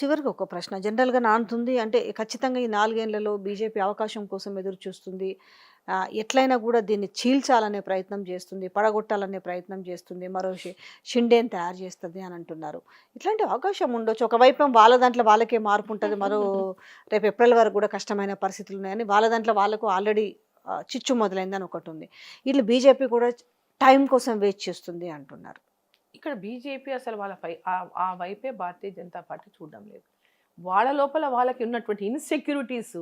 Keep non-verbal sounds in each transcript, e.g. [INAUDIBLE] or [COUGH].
చివరికి ఒక ప్రశ్న. జనరల్గా నానుతుంది అంటే ఖచ్చితంగా ఈ నాలుగేళ్ళలో బీజేపీ అవకాశం కోసం ఎదురు చూస్తుంది ఎట్లయినా కూడా దీన్ని చీల్చాలనే ప్రయత్నం చేస్తుంది పడగొట్టాలనే ప్రయత్నం చేస్తుంది మరో షిండేని తయారు చేస్తుంది అని అంటున్నారు. ఇట్లాంటి అవకాశం ఉండొచ్చు. ఒకవైపు వాళ్ళ దాంట్లో వాళ్ళకే మార్పు ఉంటుంది మరో [LAUGHS] రేపు ఏప్రిల్ వరకు కూడా కష్టమైన పరిస్థితులు ఉన్నాయని వాళ్ళ దాంట్లో వాళ్ళకు ఆల్రెడీ చిచ్చు మొదలైందని ఒకటి ఉంది వీళ్ళు బీజేపీ కూడా టైం కోసం వెయిట్ చేస్తుంది అంటున్నారు. ఇక్కడ బీజేపీ అసలు వాళ్ళ పై ఆ- వైపే భారతీయ జనతా పార్టీ చూడడం లేదు. వాళ్ళ లోపల వాళ్ళకి ఉన్నటువంటి ఇన్సెక్యూరిటీస్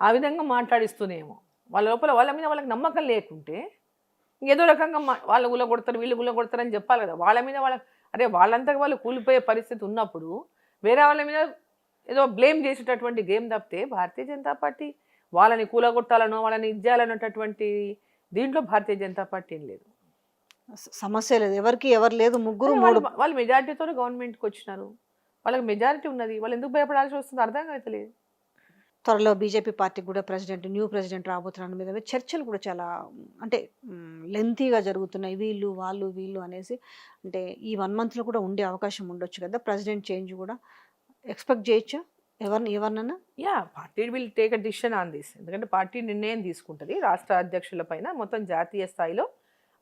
ఆ విధంగా మాట్లాడిస్తూనేమో. వాళ్ళ లోపల వాళ్ళ మీద వాళ్ళకి నమ్మకం లేకుంటే ఏదో రకంగా వాళ్ళ వాళ్ళు కొడతారు వీళ్ళు గుల్ల కొడతారని చెప్పాలి కదా. వాళ్ళ మీద వాళ్ళ అరే వాళ్ళంతగా వాళ్ళు కూలిపోయే పరిస్థితి ఉన్నప్పుడు వేరే వాళ్ళ మీద ఏదో బ్లేమ్ చేసేటటువంటి గేమ్ తప్పితే భారతీయ జనతా పార్టీ వాళ్ళని కూలగొట్టాలనో వాళ్ళని ఇది దీంట్లో భారతీయ జనతా పార్టీ ఏం లేదు. సమస్య లేదు. ఎవరికి ఎవరు లేదు. ముగ్గురు మూడు వాళ్ళు మెజారిటీతో గవర్నమెంట్కి వచ్చినారు. వాళ్ళకి మెజారిటీ ఉన్నది. వాళ్ళు ఎందుకు భయపడాల్సి వస్తుంది? అర్థం కావట్లేదు త్వరలో బీజేపీ పార్టీ కూడా ప్రెసిడెంట్ న్యూ ప్రెసిడెంట్ రాబోతున్న మీద చర్చలు కూడా చాలా అంటే లెంతీగా జరుగుతున్నాయి. వీళ్ళు వాళ్ళు వీళ్ళు అనేసి అంటే ఈ వన్ మంత్లో కూడా ఉండే అవకాశం ఉండొచ్చు కదా? ప్రెసిడెంట్ చేంజ్ కూడా ఎక్స్పెక్ట్ చేయొచ్చా? ఎవరిని ఎవరినన్నా? Yeah party will take a decision on this. ఎందుకంటే పార్టీ నిర్ణయం తీసుకుంటుంది. రాష్ట్ర అధ్యక్షుల పైన మొత్తం జాతీయ స్థాయిలో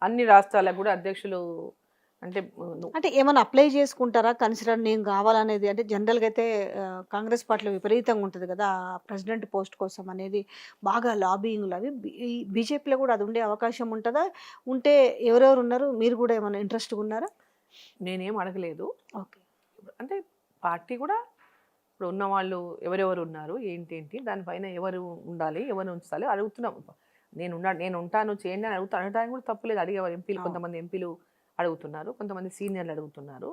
అన్ని రాష్ట్రాలకు కూడా అధ్యక్షులు అంటే అంటే ఏమైనా అప్లై చేసుకుంటారా? కన్సిడర్ నేను కావాలనేది అంటే జనరల్గా అయితే కాంగ్రెస్ పార్టీలో విపరీతంగా ఉంటుంది కదా ప్రెసిడెంట్ పోస్ట్ కోసం అనేది బాగా లాబింగ్లు అవి. బీజేపీలో కూడా అది ఉండే అవకాశం ఉంటుందా? ఉంటే ఎవరెవరు ఉన్నారు? మీరు కూడా ఏమైనా ఇంట్రెస్ట్గా ఉన్నారా? నేనేం అడగలేదు. ఓకే. అంటే పార్టీ కూడా ఇప్పుడు ఉన్న వాళ్ళు ఎవరెవరు ఉన్నారు? ఏంటి ఏంటి? దానిపైన ఎవరు ఉండాలి? ఎవరు ఉంచాలి? అడుగుతున్నాం. నేను నేను ఉంటాను చేయండి అని అడుగుతా అనడానికి కూడా తప్పులేదు అడిగేవారు ఎంపీలు. కొంతమంది ఎంపీలు అడుగుతున్నారు కొంతమంది సీనియర్లు అడుగుతున్నారు.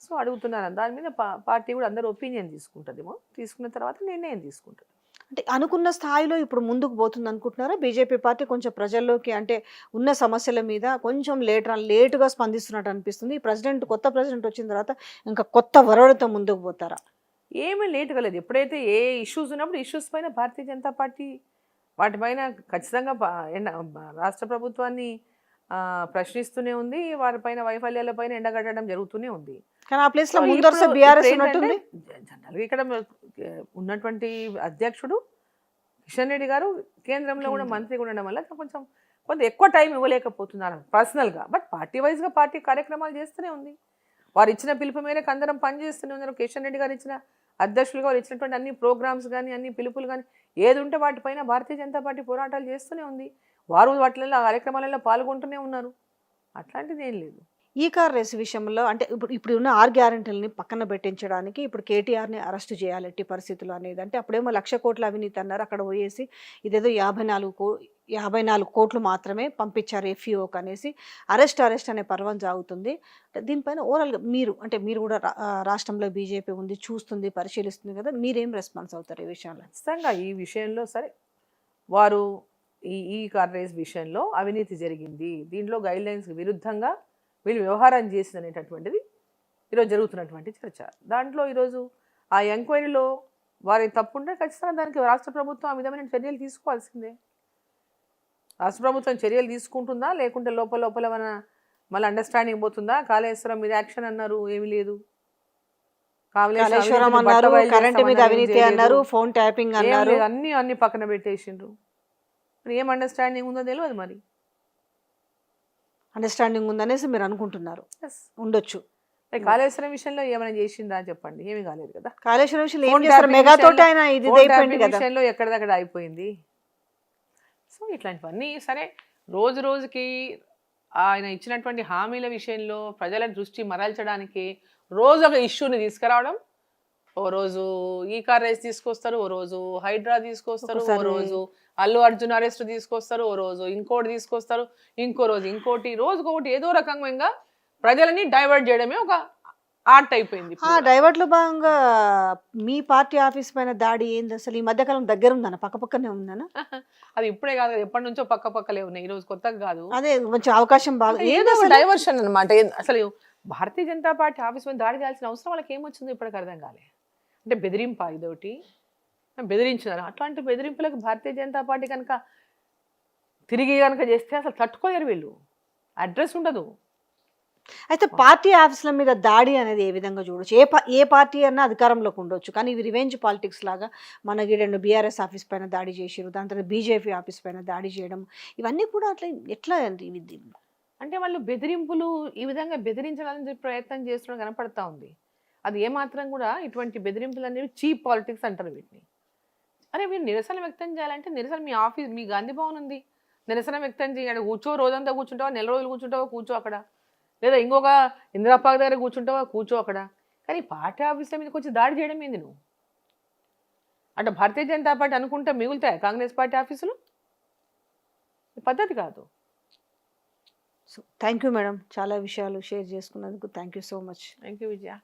సో అడుగుతున్నారు దాని మీద పార్టీ కూడా అందరూ ఒపీనియన్ తీసుకుంటుందేమో. తీసుకున్న తర్వాత నిర్ణయం తీసుకుంటుంది. అంటే అనుకున్న స్థాయిలో ఇప్పుడు ముందుకు పోతుంది అనుకుంటున్నారా? బీజేపీ పార్టీ కొంచెం ప్రజల్లోకి అంటే ఉన్న సమస్యల మీద కొంచెం లేట్ లేటుగా స్పందిస్తున్నట్టు అనిపిస్తుంది. ఈ ప్రెసిడెంట్ కొత్త ప్రెసిడెంట్ వచ్చిన తర్వాత ఇంకా కొత్త వరవడితో ముందుకు పోతారా? ఏమీ లేట్గా లేదు. ఎప్పుడైతే ఏ ఇష్యూస్ ఉన్నప్పుడు ఇష్యూస్ పైన భారతీయ జనతా పార్టీ వాటిపైన ఖచ్చితంగా రాష్ట్ర ప్రభుత్వాన్ని ఆ, ప్రశ్నిస్తూనే ఉంది. వారిపైన వైఫల్యాల పైన ఎండగట్టడం జరుగుతూనే ఉంది. జనరల్గా ఇక్కడ ఉన్నటువంటి అధ్యక్షుడు కిషన్ రెడ్డి గారు కేంద్రంలో కూడా. మంత్రి ఉండడం వల్ల కొంచెం కొంత ఎక్కువ టైం ఇవ్వలేకపోతున్నారు పర్సనల్గా బట్ పార్టీ వైజ్గా పార్టీ కార్యక్రమాలు చేస్తూనే ఉంది. వారు ఇచ్చిన పిలుపు మేరకు అందరం పనిచేస్తూనే ఉన్నారు. కిషన్ రెడ్డి గారు ఇచ్చిన అధ్యక్షులుగా వారు ఇచ్చినటువంటి అన్ని ప్రోగ్రామ్స్ కానీ అన్ని పిలుపులు కానీ ఏది ఉంటే వాటిపైన భారతీయ జనతా పార్టీ పోరాటాలు చేస్తూనే ఉంది. వారు వాటిలలో ఆ కార్యక్రమాలలో పాల్గొంటూనే ఉన్నారు. అట్లాంటిది ఏం లేదు. ఈ కార్ రేసు విషయంలో అంటే ఇప్పుడు ఇప్పుడు ఉన్న ఆర్ గ్యారెంటీలని పక్కన పెట్టించడానికి ఇప్పుడు కేటీఆర్ని అరెస్ట్ చేయాలి ఎట్టి పరిస్థితులు అనేది. అంటే అప్పుడేమో లక్ష కోట్ల అవినీతి అన్నారు. అక్కడ పోయేసి ఇదేదో యాభై నాలుగు కో యాభై నాలుగు కోట్లు మాత్రమే పంపించారు ఎఫ్ఈఓకి అనేసి. అరెస్ట్ అరెస్ట్ అనే పర్వం సాగుతుంది. దీనిపైన ఓవరాల్గా మీరు అంటే మీరు కూడా రా- రాష్ట్రంలో బీజేపీ ఉంది చూస్తుంది పరిశీలిస్తుంది కదా మీరేం రెస్పాన్స్ అవుతారు ఈ విషయంలో? ఖచ్చితంగా ఈ విషయంలో సరే వారు ఈ ఈ కార్ రేస్ విషయంలో అవినీతి జరిగింది. దీంట్లో గైడ్ లైన్స్ విరుద్ధంగా వీళ్ళు వ్యవహారం చేసింది అనేటటువంటిది ఈరోజు జరుగుతున్నటువంటి చర్చ. దాంట్లో ఈరోజు ఆ ఎంక్వైరీలో వారి తప్పుంటే ఖచ్చితంగా దానికి రాష్ట్ర ప్రభుత్వం ఆ విధమైన చర్యలు తీసుకోవాల్సిందే. రాష్ట్ర ప్రభుత్వం చర్యలు తీసుకుంటుందా? లేకుంటే లోపల లోపల మన మళ్ళీ అండర్స్టాండింగ్ పోతుందా? కాళేశ్వరం మీద యాక్షన్ అన్నారు ఏమీ లేదు. కాళేశ్వరం అన్నారు కరెంట్ మీద అవినీతి ఫోన్ ట్యాపింగ్ అన్నారు. అన్ని అన్ని పక్కన పెట్టేసిండ్రు. మరి ఏం అండర్స్టాండింగ్ ఉందో తెలియదు మరి. అండర్స్టాండింగ్ ఉందనేసి మీరు అనుకుంటున్నారు. Yes. ఉండొచ్చు. కాళేశ్వరం విషయంలో ఏమైనా చేసిందా చెప్పండి. ఏమీ కాలేదు కదా. కాళేశ్వరం విషయంలో ఏం Phone చేస్తారు? tapping మెగా తోటి విషయంలో- ఆయన ఇది విషయంలో ఎక్కడిదక్కడ అయిపోయింది? సో ఇట్లాంటివన్నీ సరే రోజు రోజుకి ఆయన ఇచ్చినటువంటి హామీల విషయంలో ప్రజల దృష్టి మరల్చడానికి రోజు ఒక ఇష్యూని తీసుకురావడం ఓ రోజు ఈ కార్ రేస్ తీసుకొస్తారు ఓ రోజు హైడ్రా తీసుకొస్తారు ఓ రోజు అల్లు అర్జున్ అరెస్ట్ తీసుకొస్తారు ఓ రోజు ఇంకోటి తీసుకొస్తారు ఇంకో రోజు ఇంకోటి రోజుకొకటి ఏదో రకంగా ఇంకా ప్రజలని డైవర్ట్ చేయడమే ఒక ఆర్ట్ అయిపోయింది ఇప్పుడు ఆ కూడా. డైవర్ట్లో భాగంగా మీ పార్టీ ఆఫీస్ పైన దాడి ఏంది? అసలు ఈ మధ్యకాలం దగ్గర ఉందన్న పక్క పక్కనే ఉందన్న? [LAUGHS] అది ఇప్పుడే కాదు ఎప్పటి నుంచో పక్క పక్కలే ఉన్నాయి. ఈ రోజు కొత్తగా కాదు. అదే కొంచెం అవకాశం బాగా ఏంది? డైవర్షన్ అనమాట అసలు భారతీయ జనతా పార్టీ ఆఫీస్ మీద దాడి చేయాల్సిన అవసరం వాళ్ళకి ఏమొచ్చిందో ఇప్పటికి అర్థం కాలే. అంటే బెదిరింప ఇదొకటి? బెదిరించినారు? అట్లాంటి బెదిరింపులకు భారతీయ జనతా పార్టీ కనుక తిరిగి కనుక చేస్తే అసలు తట్టుకోలేరు వీళ్ళు. అడ్రస్ ఉండదు. అయితే పార్టీ ఆఫీసుల మీద దాడి అనేది ఏ విధంగా చూడొచ్చు? ఏ పా ఏ పార్టీ అన్నా అధికారంలోకి ఉండొచ్చు. కానీ ఇవి రివెంజ్ పాలిటిక్స్ లాగా మనకి రెండు బీఆర్ఎస్ ఆఫీస్ పైన దాడి చేసారు దాని తర్వాత బీజేపీ ఆఫీస్ పైన దాడి చేయడం ఇవన్నీ కూడా అట్లా ఎట్లా అంటే వాళ్ళు బెదిరింపులు ఈ విధంగా బెదిరించాలని ప్రయత్నం చేస్తున్న కనపడతా ఉంది. అది ఏమాత్రం కూడా ఇటువంటి బెదిరింపులు అనేవి చీప్ పాలిటిక్స్ అంటారు వీటిని. అరే మీరు నిరసన వ్యక్తం చేయాలంటే నిరసన మీ ఆఫీస్ మీ గాంధీ భవన్ ఉంది. నిరసన వ్యక్తం చేయాలి కూర్చో రోజంతా కూర్చుంటావా? నెల రోజులు కూర్చుంటావా? కూర్చో అక్కడ. లేదా ఇంకొక ఇందిరాపాక్ దగ్గర కూర్చుంటావా? కూర్చో అక్కడ. కానీ పార్టీ ఆఫీసుల మీదకి వచ్చి దాడి చేయడం ఏంది నువ్వు? అంటే భారతీయ జనతా పార్టీ అనుకుంటే మిగులుతాయి కాంగ్రెస్ పార్టీ ఆఫీసులు? పద్ధతి కాదు. సో థ్యాంక్ యూ మేడం చాలా విషయాలు షేర్ చేసుకున్నందుకు thank you so much thank you Vijaya.